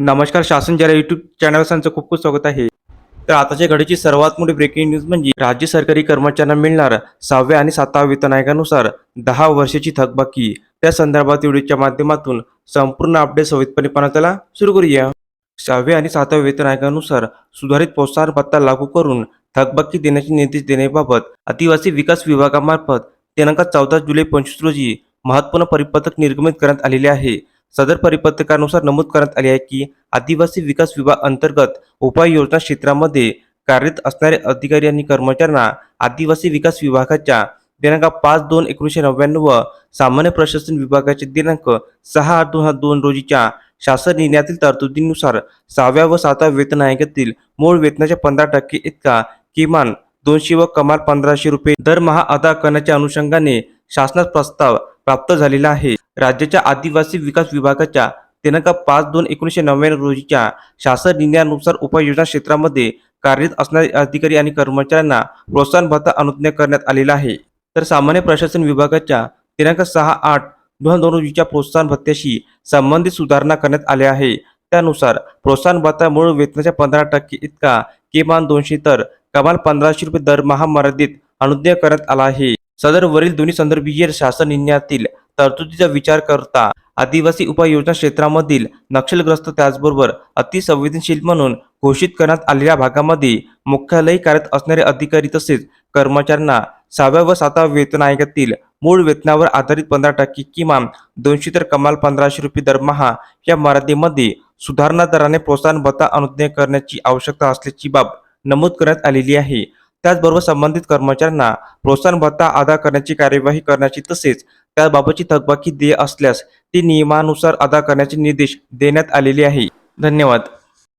नमस्कार शासन जरा युट्यूब चॅनल त्यांचं खूप खूप स्वागत आहे. तर आताच्या घडीची सर्वात मोठी ब्रेकिंग न्यूज म्हणजे राज्य सरकारी कर्मचाऱ्यांना मिळणार सहाव्या आणि सातव्या वेतन आयोगानुसार दहा वर्षाची थकबाकी. त्या संदर्भात व्हिडिओच्या माध्यमातून संपूर्ण अपडेट सविस्तरपणे पाहण्याला सुरू करूया. सहाव्या आणि सातव्या वेतन आयोगानुसार सुधारित प्रोत्साहन भत्ता लागू करून थकबाकी देण्याचे निर्देश देण्याबाबत आदिवासी विकास विभागामार्फत दिनांक चौदा जुलै पंचवीस रोजी महत्त्वपूर्ण परिपत्रक निर्गमित करण्यात आलेले आहे. सदर परिपत्रकानुसार नमूद करण्यात आले आहे की आदिवासी विकास विभाग अंतर्गत उपाययोजना क्षेत्रामध्ये कार्यरत असणारे अधिकारी आणि कर्मचाऱ्यांना आदिवासी विकास विभागाच्या दिनांक पाच दोन एकोणीसशे नव्याण्णव व सामान्य प्रशासन विभागाचे दिनांक सहा आठ दोन हजार दोन रोजीच्या शासन निर्णयातील तरतुदीनुसार सहाव्या व सातव्या वेतन आयोगातील मूळ वेतनाच्या पंधरा टक्के इतका किमान दोनशे व कमाल पंधराशे रुपये दरमहा अदा करण्याच्या अनुषंगाने शासनात प्रस्ताव प्राप्त झालेला आहे. राज्याच्या आदिवासी विकास विभागाच्या दिनांक पाच दोन एकोणीसशे नव्याण्णव रोजीच्या शासन निर्णयानुसार उपाययोजना क्षेत्रामध्ये कार्यरत असणारे अधिकारी आणि कर्मचाऱ्यांना प्रोत्साहन भत्ता अनुज्ञा करण्यात आलेला आहे. तर सामान्य प्रशासन विभागाच्या दिनांक सहा आठ दोन हजार दोन रोजीच्या प्रोत्साहन भत्त्याशी संबंधित सुधारणा करण्यात आल्या आहे. त्यानुसार प्रोत्साहन भत्ता मूळ वेतनाच्या पंधरा टक्के इतका किमान दोनशे तर कमाल पंधराशे रुपये दरमहा मर्यादित अनुज्ञा करण्यात आला आहे. सदर वरील दोन्ही संदर्भीय शासन निर्णयातील तरतुदीचा विचार करता आदिवासी उपाययोजना क्षेत्रामधील नक्षलग्रस्त त्याचबरोबर अतिसंवेदनशील म्हणून घोषित करण्यात आलेल्या भागामध्ये मुख्यालय कार्यरत असणारे अधिकारी तसेच कर्मचाऱ्यांना सहाव्या व सातव्या वेतन आयोगातील मूळ वेतनावर आधारित पंधरा टक्के किमान दोनशे तर कमाल पंधराशे रुपये दरमहा या मर्यादेमध्ये सुधारणा दराने प्रोत्साहन भत्ता अनुज्ञा करण्याची आवश्यकता असल्याची बाब नमूद करण्यात आलेली आहे. त्याचबरोबर संबंधित कर्मचाऱ्यांना प्रोत्साहन भत्ता अदा करण्याची कार्यवाही करण्याची तसेच त्याबाबतची थकबाकी देय असल्यास ती नियमानुसार अदा करण्याचे निर्देश देण्यात आलेले आहे. धन्यवाद.